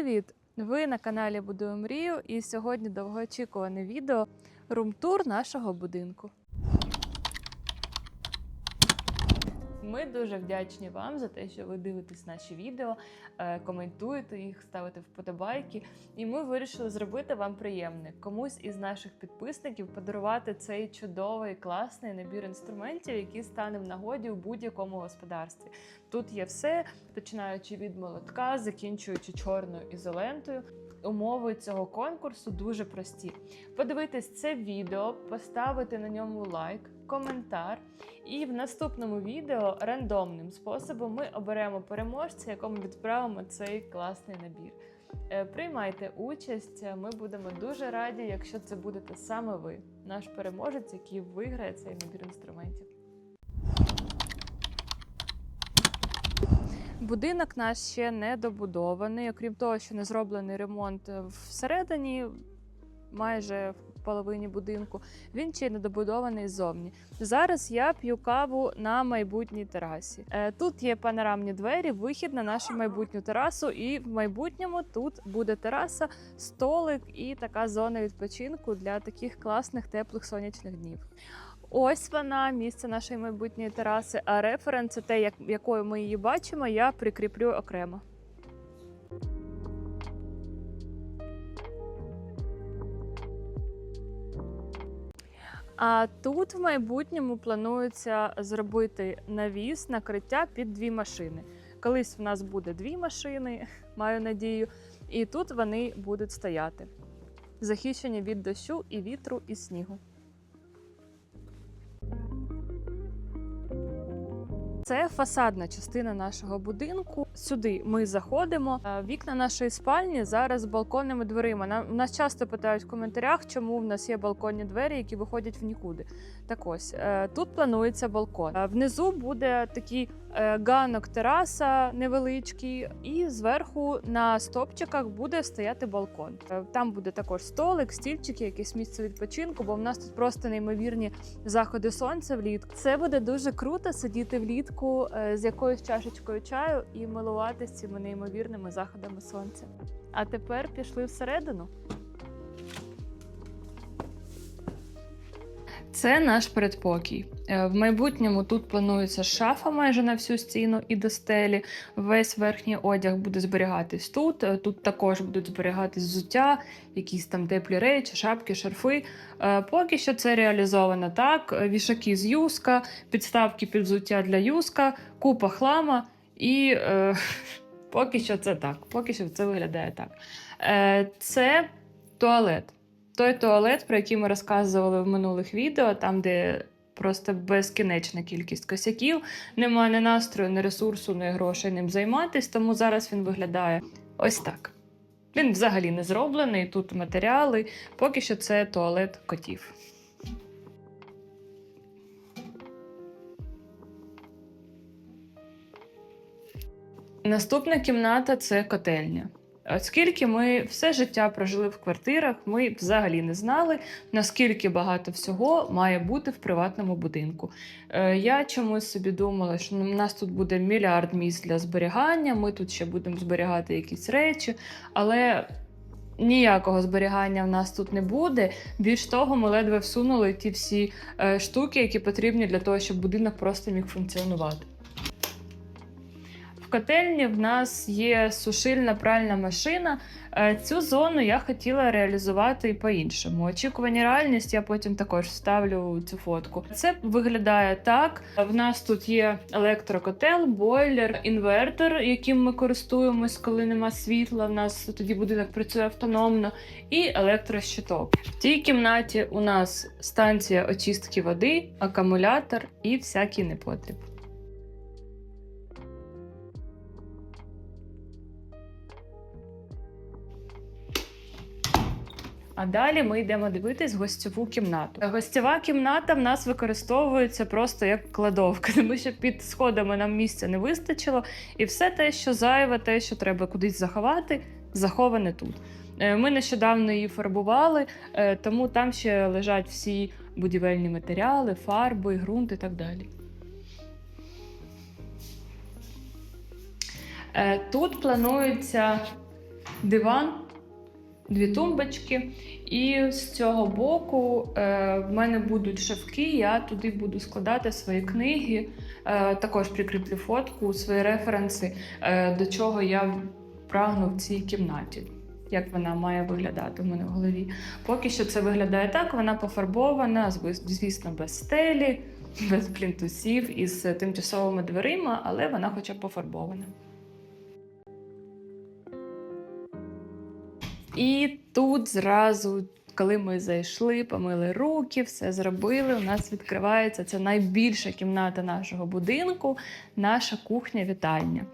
Привіт! Ви на каналі Будую мрію, і сьогодні довгоочікуване відео румтур нашого будинку. Ми дуже вдячні вам за те, що ви дивитесь наші відео, е, коментуєте їх, ставите вподобайки. І ми вирішили зробити вам приємне комусь із наших підписників подарувати цей чудовий класний набір інструментів, який стане в нагоді у будь-якому господарстві. Тут є все, починаючи від молотка, закінчуючи чорною ізолентою. Умови цього конкурсу дуже прості. Подивитись це відео, поставити на ньому лайк, коментар, і в наступному відео рандомним способом ми оберемо переможця, якому відправимо цей класний набір. Е, Приймайте участь, ми будемо дуже раді, якщо це будете саме ви, наш переможець, який виграє цей набір інструментів. Будинок наш ще не добудований. Окрім того, що не зроблений ремонт всередині, майже половині будинку, він ще й не добудований ззовні. Зараз я п'ю каву на майбутній терасі. Е, Тут є панорамні двері, вихід на нашу майбутню терасу, і в майбутньому тут буде тераса, столик і така зона відпочинку для таких класних теплих сонячних днів. Ось вона, місце нашої майбутньої тераси. А референс, це те, як, якою ми її бачимо, я прикріплю окремо. А тут в майбутньому планується зробити навіс накриття під дві машини. Колись в нас буде дві машини, маю надію, і тут вони будуть стояти, захищені від дощу і вітру і снігу. Це фасадна частина нашого будинку. Сюди ми заходимо. Е, Вікна нашої спальні зараз з балконними дверима. Нам нас часто питають в коментарях, чому в нас є балконні двері, які виходять в нікуди. Так ось е, тут планується балкон. Е, Внизу буде такий ганок тераса невеличкий, і зверху на стопчиках буде стояти балкон. Е, Там буде також столик, стільчики, якесь місце відпочинку, бо в нас тут просто неймовірні заходи сонця влітку. Це буде дуже круто сидіти влітку е, з якоюсь чашечкою чаю і милуватися цими неймовірними заходами сонця. А тепер пішли всередину. Це наш передпокій. Е, В майбутньому тут планується шафа майже на всю стіну і до стелі. Весь верхній одяг буде зберігатись тут. Е, Тут також будуть зберігатись взуття, якісь там теплі речі, шапки, шарфи. Е, Поки що це реалізовано так: вішаки з юска, підставки під взуття для юска, купа хлама і. Е, Поки що це так. Поки що це виглядає так. Е, Це туалет той туалет, про який ми розказували в минулих відео, там, де просто безкінечна кількість косяків, немає ні настрою, ні ресурсу, ні грошей ним займатися, тому зараз він виглядає ось так. Він взагалі не зроблений, тут матеріали. Поки що це туалет котів. Наступна кімната це котельня. Оскільки ми все життя прожили в квартирах, ми взагалі не знали, наскільки багато всього має бути в приватному будинку. Е, Я чомусь собі думала, що у нас тут буде мільярд місць для зберігання, ми тут ще будемо зберігати якісь речі, але ніякого зберігання в нас тут не буде. Більш того, ми ледве всунули ті всі е, штуки, які потрібні для того, щоб будинок просто міг функціонувати. Котельні в нас є сушильна пральна машина. Е, Цю зону я хотіла реалізувати і по-іншому. Очікування реальність я потім також вставлю цю фотку. Це виглядає так: в нас тут є електрокотел, бойлер, інвертор, яким ми користуємось, коли нема світла. В нас тоді будинок працює автономно, і електрощиток. В тій кімнаті у нас станція очистки води, акумулятор і всякий непотріб. А далі ми йдемо дивитись гостьову кімнату. Гостьова кімната в нас використовується просто як кладовка, тому що під сходами нам місця не вистачило, і все те, що зайве, те, що треба кудись заховати, заховане тут. Е, Ми нещодавно її фарбували, е, тому там ще лежать всі будівельні матеріали, фарби, ґрунт і так далі. Е, Тут планується диван, дві тумбочки. І з цього боку е, в мене будуть шафки, я туди буду складати свої книги. Е, також прикріплю фотку, свої референси, е, до чого я прагну в цій кімнаті. Як вона має виглядати в мене в голові. Поки що це виглядає так, вона пофарбована, звісно, без стелі, без плінтусів із тимчасовими дверима, але вона хоча б пофарбована. І тут зразу, коли ми зайшли, помили руки, все зробили. У нас відкривається це найбільша кімната нашого будинку, наша кухня-вітальня.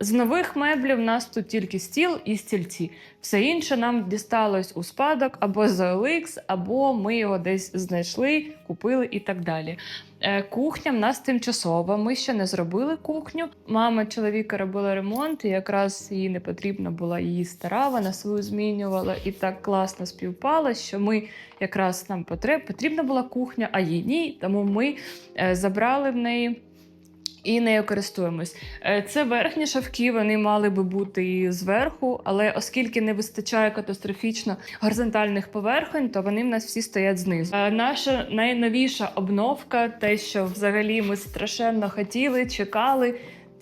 З нових меблів у нас тут тільки стіл і стільці. Все інше нам дісталось у спадок або з OLX, або ми його десь знайшли, купили і так далі. Е, Кухня в нас тимчасова. Ми ще не зробили кухню. Мама чоловіка робила ремонт, і якраз їй не потрібна була її стара, вона свою змінювала і так класно співпало, що ми якраз нам потрібна була кухня, а їй ні. Тому ми е, забрали в неї. І нею користуємось. Е, Це верхні шавки, вони мали би бути і зверху, але оскільки не вистачає катастрофічно горизонтальних поверхонь, то вони в нас всі стоять знизу. Е, Наша найновіша обновка, те, що взагалі ми страшенно хотіли, чекали.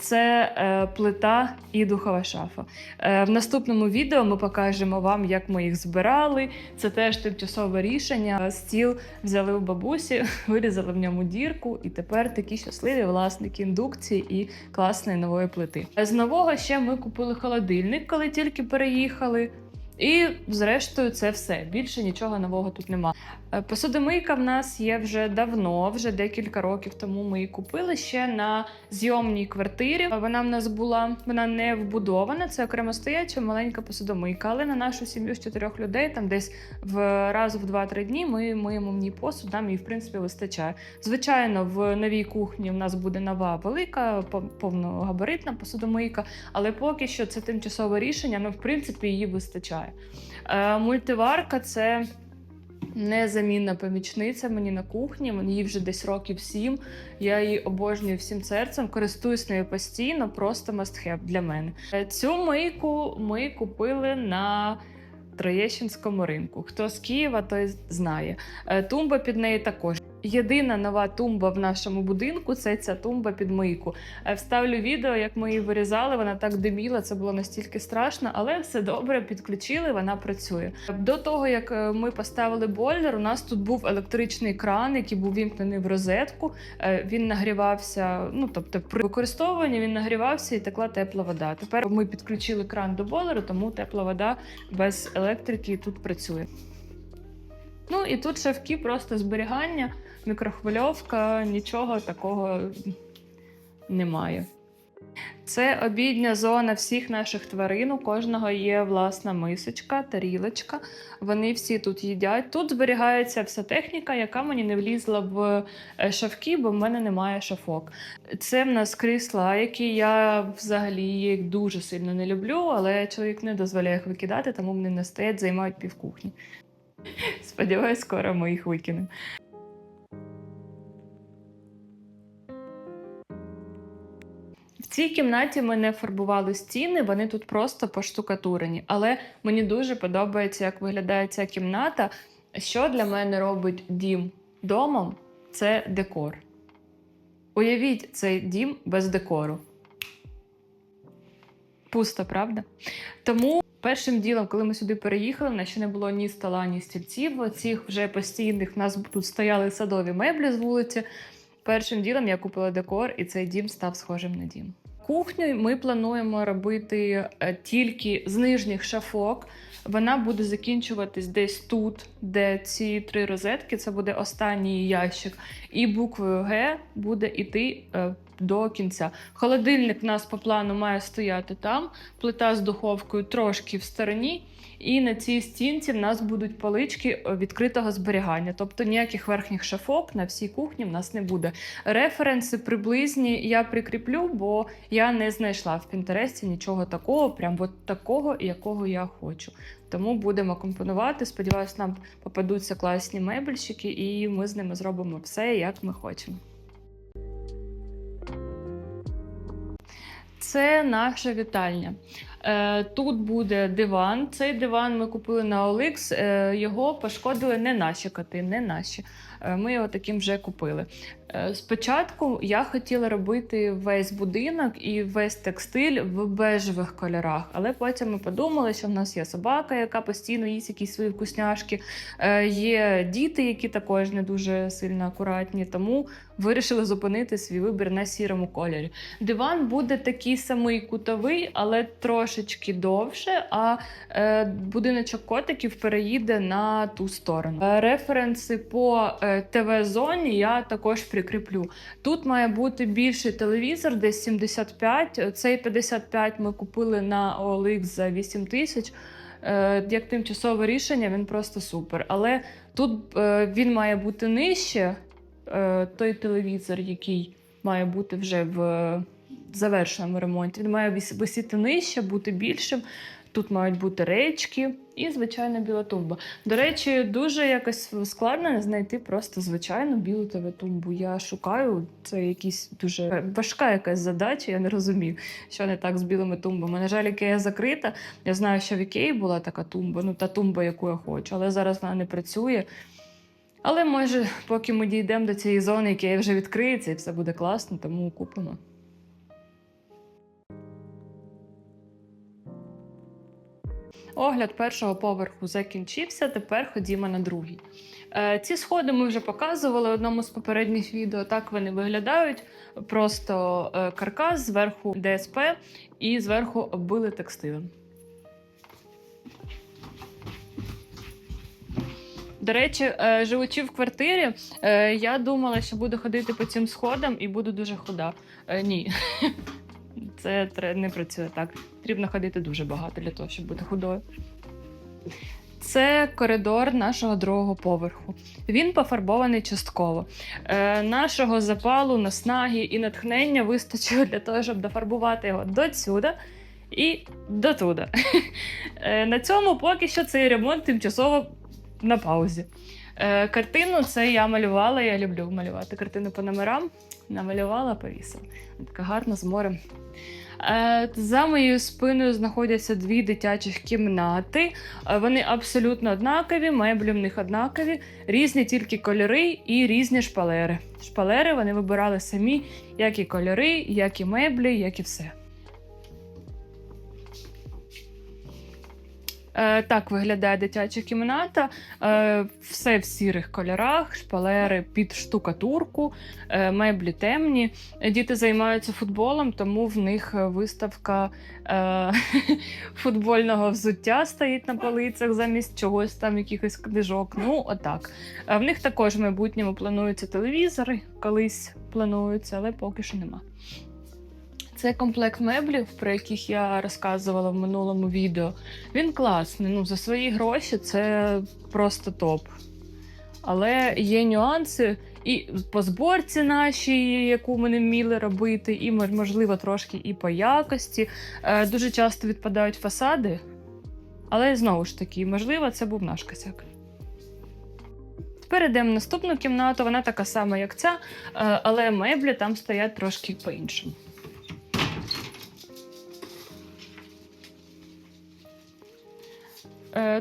Це е, плита і духова шафа. Е, в наступному відео ми покажемо вам, як ми їх збирали. Це теж тимчасове рішення. Стіл взяли у бабусі, вирізали в ньому дірку, і тепер такі щасливі власники індукції і класної нової плити. З нового ще ми купили холодильник, коли тільки переїхали. І, зрештою, це все. Більше нічого нового тут нема. Е, Посудомийка в нас є вже давно, вже декілька років тому ми її купили ще на зйомній квартирі. Вона в нас була, вона не вбудована, це окремо стояча маленька посудомийка. Але на нашу сім'ю з чотирьох людей, там десь в раз в 2-3 дні ми миємо в ній посуд, нам її в принципі вистачає. Звичайно, в новій кухні в нас буде нова велика, по- повногабаритна посудомийка, але поки що це тимчасове рішення, ну в принципі її вистачає. Е, мультиварка це незамінна помічниця мені на кухні. Мені вже десь років сім. Я її обожнюю всім серцем, користуюсь нею постійно, просто have для мене. Е, Цю мийку ми купили на Троєщинському ринку. Хто з Києва, той знає. Е, Тумба під неї також. Єдина нова тумба в нашому будинку це ця тумба під мийку. Е, Вставлю відео, як ми її вирізали. Вона так диміла, це було настільки страшно, але все добре, підключили, вона працює. До того як е, ми поставили бойлер, у нас тут був електричний кран, який був вімкнений в розетку. Е, Він нагрівався. Ну тобто, при використовуванні він нагрівався і текла тепла вода. Тепер ми підключили кран до бойлеру, тому тепла вода без електрики тут працює. Ну і тут шавки просто зберігання, мікрохвильовка, нічого такого немає. Це обідня зона всіх наших тварин. У кожного є власна мисочка, тарілочка. Вони всі тут їдять. Тут зберігається вся техніка, яка мені не влізла в е, шафки, бо в мене немає шафок. Це в нас крісла, які я взагалі їх дуже сильно не люблю, але чоловік не дозволяє їх викидати, тому вони не стоять, займають півкухні. Сподіваюсь, скоро ми їх викинемо. Цій кімнаті ми не фарбували стіни, вони тут просто поштукатурені. Але мені дуже подобається, як виглядає ця кімната. Що для мене робить дім домом це декор. Уявіть цей дім без декору. Пусто, правда? Тому першим ділом, коли ми сюди переїхали, в нас ще не було ні стола, ні стільців. Оцих вже постійних в нас тут стояли садові меблі з вулиці. Першим ділом я купила декор, і цей дім став схожим на дім. Кухню ми плануємо робити е, тільки з нижніх шафок. Вона буде закінчуватись десь тут, де ці три розетки. Це буде останній ящик. І буквою Г буде йти е, до кінця. Холодильник у нас по плану має стояти там, плита з духовкою трошки в стороні. І на цій стінці в нас будуть полички е, відкритого зберігання, тобто ніяких верхніх шафок на всій кухні в нас не буде. Референси приблизні я прикріплю, бо я не знайшла в Пінтересті нічого такого, прям от такого, якого я хочу. Тому будемо компонувати. Сподіваюсь, нам попадуться класні мебельщики, і ми з ними зробимо все, як ми хочемо. Це наша вітальня. Е, Тут буде диван. Цей диван ми купили на OLX. Е, Його пошкодили не наші коти, не наші. Е, Ми його таким вже купили. Е, Спочатку я хотіла робити весь будинок і весь текстиль в бежевих кольорах, але потім ми подумали, що в нас є собака, яка постійно їсть якісь свої вкусняшки. Е, Є діти, які також не дуже сильно акуратні, тому вирішили зупинити свій вибір на сірому кольорі. Диван буде такий самий кутовий, але трошечки довше. А будиночок котиків переїде на ту сторону. Референси по ТВ-зоні я також прикріплю. Тут має бути більший телевізор, десь 75. Цей 55 ми купили на OLX за 8 тисяч. Е, Як тимчасове рішення, він просто супер. Але тут е, він має бути нижче, е, той телевізор, який має бути вже в завершеному ремонті. Він має висіти нижче, бути більшим. Тут мають бути речки і звичайна біла тумба. До речі, дуже якось складно знайти просто звичайну білу ТВ-тумбу. Я шукаю це якісь дуже важка якась задача. Я не розумію, що не так з білими тумбами. На жаль, Ікея закрита. Я знаю, що в Ікеї була така тумба, ну та тумба, яку я хочу, але зараз вона не працює. Але може, поки ми дійдемо до цієї зони, Ікея вже відкриється і все буде класно, тому купимо. Огляд першого поверху закінчився. Тепер ходімо на другий. Е, ці сходи ми вже показували в одному з попередніх відео. Так вони виглядають. Просто е, каркас, зверху ДСП і зверху оббили текстилем. До речі, е, живучи в квартирі, я думала, що буду ходити по цим сходам і буду дуже худа. Ні, це не працює так. Потрібно ходити дуже багато для того, щоб бути худою. Це коридор нашого другого поверху. Він пофарбований частково. Е, нашого запалу, наснаги і натхнення вистачило для того, щоб дофарбувати його до сюди і до туди. Е, на цьому поки що цей ремонт тимчасово на паузі. Е, картину це я малювала. Я люблю малювати картини по номерам. Намалювала, повісила. Така гарна з морем. Е, За моєю спиною знаходяться дві дитячих кімнати. Е, Вони абсолютно однакові, меблі в них однакові, різні тільки кольори і різні шпалери. Шпалери вони вибирали самі, як і кольори, як і меблі, як і все. Е, так виглядає дитяча кімната. Е, все в сірих кольорах, шпалери під штукатурку, е, меблі темні. Діти займаються футболом, тому в них виставка е, футбольного взуття стоїть на полицях замість чогось там, якихось книжок. Ну, отак. А в них також в майбутньому плануються телевізори, колись плануються, але поки що нема. Це комплект меблів, про яких я розказувала в минулому відео. Він класний. Ну, за свої гроші це просто топ. Але є нюанси і по зборці нашій, яку ми не вміли робити, і можливо трошки і по якості. Е, Дуже часто відпадають фасади, але знову ж таки, можливо, це був наш косяк. Тепер йдемо в наступну кімнату, вона така сама, як ця, е, але меблі там стоять трошки по-іншому.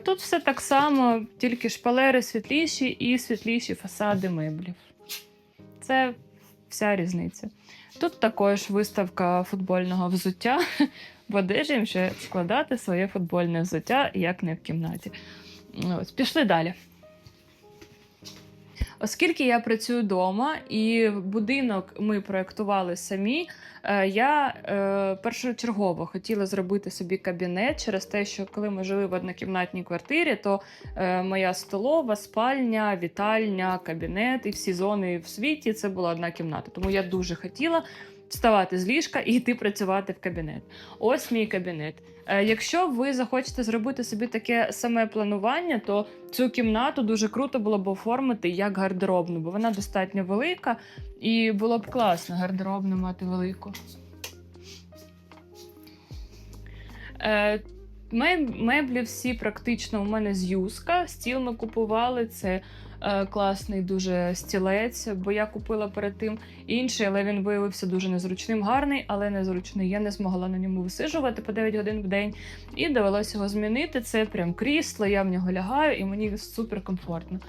Тут все так само, тільки шпалери світліші і світліші фасади меблів. Це вся різниця. Тут також виставка футбольного взуття, бо де ж їм ще складати своє футбольне взуття, як не в кімнаті. Ось, пішли далі. Оскільки я працюю вдома і будинок ми проєктували самі, е, я е, першочергово хотіла зробити собі кабінет через те, що коли ми жили в однокімнатній квартирі, то е, моя столова, спальня, вітальня, кабінет і всі зони в світі це була одна кімната. Тому я дуже хотіла вставати з ліжка і йти працювати в кабінет. Ось мій кабінет. Е, Якщо ви захочете зробити собі таке саме планування, то цю кімнату дуже круто було б оформити як гардеробну, бо вона достатньо велика, і було б класно гардеробну мати велику. Е, Меблі всі практично у мене з юска. Стіл ми купували. Це класний дуже стілець, бо я купила перед тим інший, але він виявився дуже незручним. Гарний, але незручний. Я не змогла на ньому висижувати по 9 годин в день, і довелося його змінити. Це прям крісло, я в нього лягаю, і мені супер комфортно.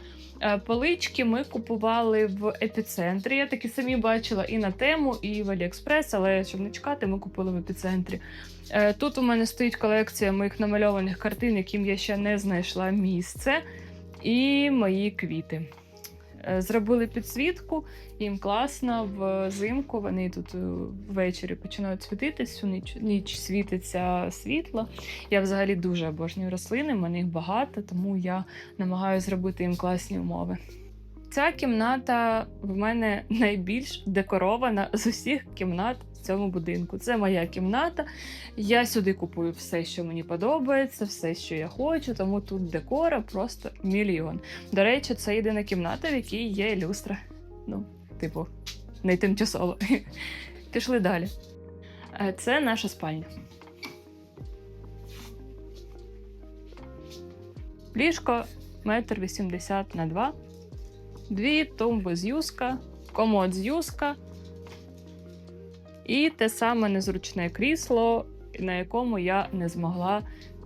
Е, Полички ми купували в епіцентрі. Я такі самі бачила і на тему, і в Аліекспрес, але щоб не чекати, ми купили в епіцентрі. Е, Тут у мене стоїть колекція моїх намальованих картин, яким я ще не знайшла місце, і мої квіти. Е, Зробили підсвітку, їм класно взимку. Вони тут е, ввечері починають світитись, всю ніч, ніч світиться світло. Я взагалі дуже обожнюю рослини, мене їх багато, тому я намагаюся зробити їм класні умови. Ця кімната в мене найбільш декорована з усіх кімнат в цьому будинку. Це моя кімната. Я сюди купую все, що мені подобається, все, що я хочу, тому тут декора просто мільйон. До речі, це єдина кімната, в якій є люстра. Ну, типу, не тимчасово. Пішли далі. Е, Це наша спальня. Ліжко метр вісімдесят на два. Дві тумби з юска, комод з юска. І те саме незручне крісло, на якому я не змогла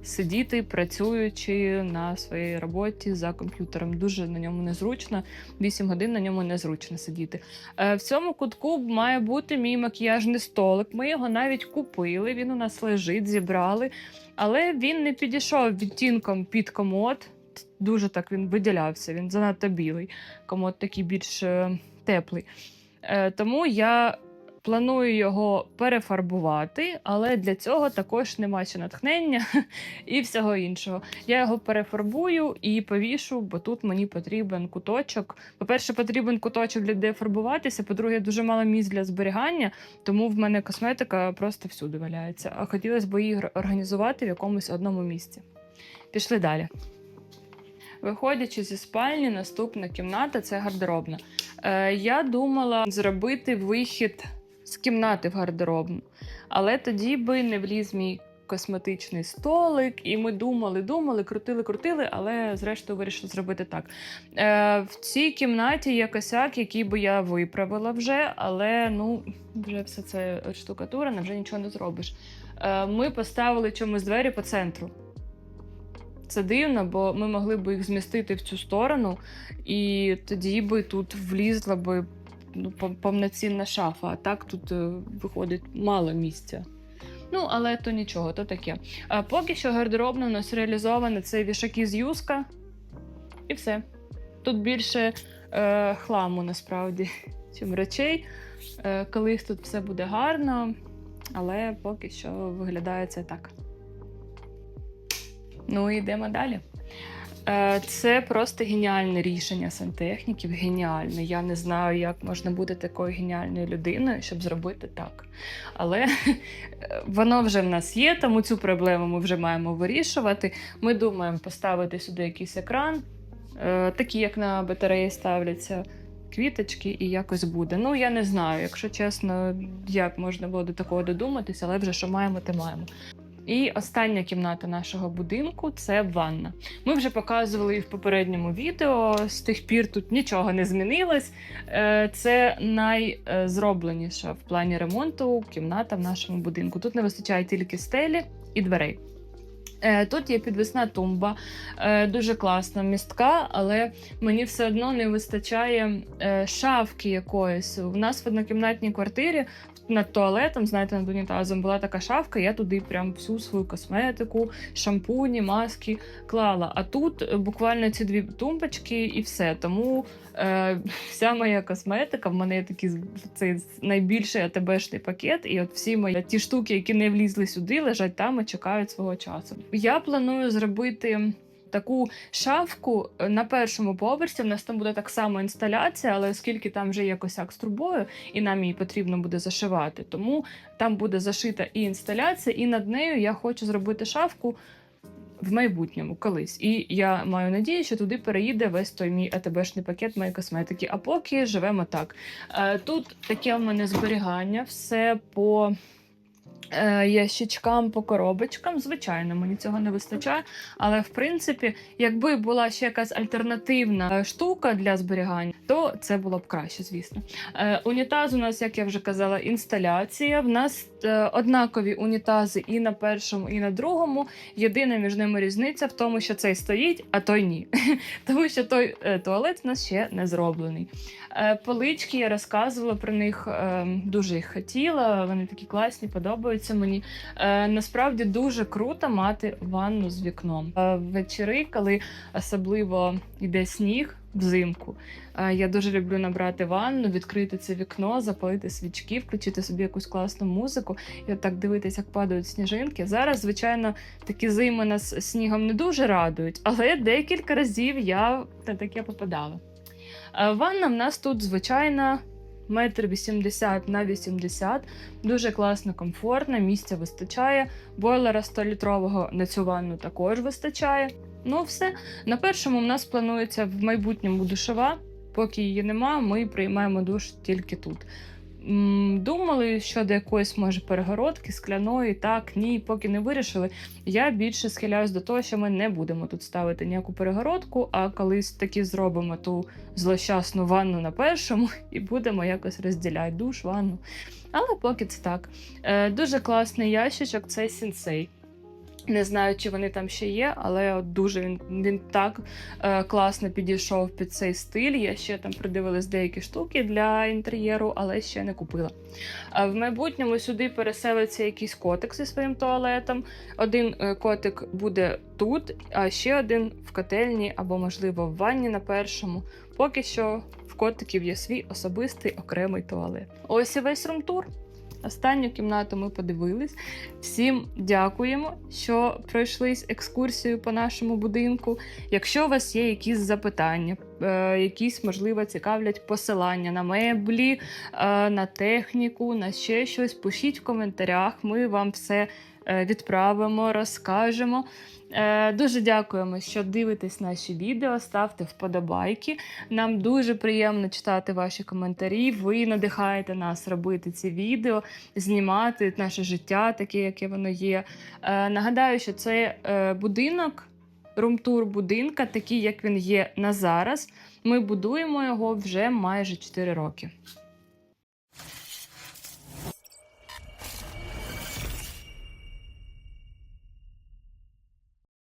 сидіти, працюючи на своїй роботі за комп'ютером. Дуже на ньому незручно. 8 годин на ньому незручно сидіти. Е, В цьому кутку має бути мій макіяжний столик. Ми його навіть купили. Він у нас лежить, зібрали, але він не підійшов відтінком під комод. Дуже так він виділявся. Він занадто білий. Комод такий більш е, теплий. Е, Тому я планую його перефарбувати, але для цього також нема ще натхнення і всього іншого. Я його перефарбую і повішу, бо тут мені потрібен куточок. По-перше, потрібен куточок для де фарбуватися. По-друге, дуже мало місць для зберігання, тому в мене косметика просто всюди валяється. А хотілося б її організувати в якомусь одному місці. Пішли далі. Виходячи зі спальні, наступна кімната це гардеробна. Е, я думала зробити вихід з кімнати в гардеробну, але тоді би не вліз мій косметичний столик, і ми думали, думали, крутили, крутили, але зрештою вирішили зробити так. Е, в цій кімнаті є косяк, який би я виправила вже, але ну, вже все це штукатура, вже нічого не зробиш. Е, ми поставили чомусь двері по центру. Це дивно, бо ми могли б їх змістити в цю сторону, і тоді би тут влізла би ну, повноцінна шафа. А так тут е, виходить мало місця. Ну, але то нічого, то таке. А поки що гардеробна у нас реалізована це вішаки з юска, і все. Тут більше е, хламу насправді, чим речей. Е, колись тут все буде гарно, але поки що виглядає це так. Ну йдемо далі. Е, Це просто геніальне рішення сантехніків. Геніальне. Я не знаю, як можна бути такою геніальною людиною, щоб зробити так. Але е, воно вже в нас є, тому цю проблему ми вже маємо вирішувати. Ми думаємо поставити сюди якийсь екран, е, такі, як на батареї ставляться. Квіточки і якось буде. Ну, я не знаю, якщо чесно, як можна було до такого додуматися, але вже що маємо, те маємо. І остання кімната нашого будинку це ванна. Ми вже показували її в попередньому відео. З тих пір тут нічого не змінилось. Е, Це найзробленіша в плані ремонту кімната в нашому будинку. Тут не вистачає тільки стелі і дверей. Е, Тут є підвісна тумба, е, дуже класна містка, але мені все одно не вистачає шафки якоїсь. У нас в однокімнатній квартирі над туалетом, знаєте, над унітазом була така шафка, я туди прям всю свою косметику, шампуні, маски клала. А тут е, буквально ці дві тумбочки і все. Тому е, вся моя косметика, в мене є такий цей найбільший АТБшний пакет, і от всі мої ті штуки, які не влізли сюди, лежать там і чекають свого часу. Я планую зробити. Таку шафку е, на першому поверсі. У нас там буде так само інсталяція, але оскільки там вже є косяк з трубою, і нам її потрібно буде зашивати, тому там буде зашита і інсталяція, і над нею я хочу зробити шафку в майбутньому колись. І я маю надію, що туди переїде весь той мій АТБшний пакет моєї косметики. А поки живемо так. Е, Тут таке в мене зберігання, все по ящичкам по коробочкам. Звичайно, мені цього не вистачає. Але в принципі, якби була ще якась альтернативна е, штука для зберігання, то це було б краще, звісно. Е, унітаз у нас, як я вже казала, інсталяція. В нас е, однакові унітази і на першому, і на другому. Єдина між ними різниця в тому, що цей стоїть, а той ні. Тому що той е, туалет в нас ще не зроблений. Е, полички я розказувала про них, е, дуже їх хотіла. Вони такі класні, подобаються мені. Е, насправді дуже круто мати ванну з вікном. Е, Вечори, коли особливо йде сніг взимку. е, Я дуже люблю набрати ванну, відкрити це вікно, запалити свічки, включити собі якусь класну музику і отак дивитися, як падають сніжинки. Зараз, звичайно, такі зими нас снігом не дуже радують, але декілька разів я на таке попадала. Е, Ванна в нас тут звичайна. Метр 80 на 80, дуже класно, комфортно, місця вистачає. Бойлера 100-літрового на цю ванну також вистачає. Ну, все. На першому в нас планується в майбутньому душова. Поки її нема, ми приймаємо душ тільки тут. Думали щодо якоїсь може перегородки, скляної, так, ні, поки не вирішили. Я більше схиляюсь до того, що ми не будемо тут ставити ніяку перегородку, а колись таки зробимо ту злощасну ванну на першому і будемо якось розділяти душ, ванну. Але поки це так. Е, дуже класний ящичок це сінсей. Не знаю, чи вони там ще є, але от дуже він, він так е, класно підійшов під цей стиль. Я ще там придивилась деякі штуки для інтер'єру, але ще не купила. А в майбутньому сюди переселиться якийсь котик зі своїм туалетом. Один е, котик буде тут, а ще один в котельні або, можливо, в ванні на першому. Поки що в котиків є свій особистий окремий туалет. Ось і весь румтур. Останню кімнату ми подивились. Всім дякуємо, що пройшлись екскурсію по нашому будинку. Якщо у вас є якісь запитання, е, якісь, можливо, цікавлять посилання на меблі, е, на техніку, на ще щось, пишіть в коментарях. Ми вам все е, відправимо, розкажемо. Е, Дуже дякуємо, що дивитесь наші відео, ставте вподобайки. Нам дуже приємно читати ваші коментарі. Ви надихаєте нас робити ці відео, знімати наше життя, таке, яке воно є. Е, Нагадаю, що це е, будинок, румтур будинка, такий, як він є на зараз. Ми будуємо його вже майже 4 роки.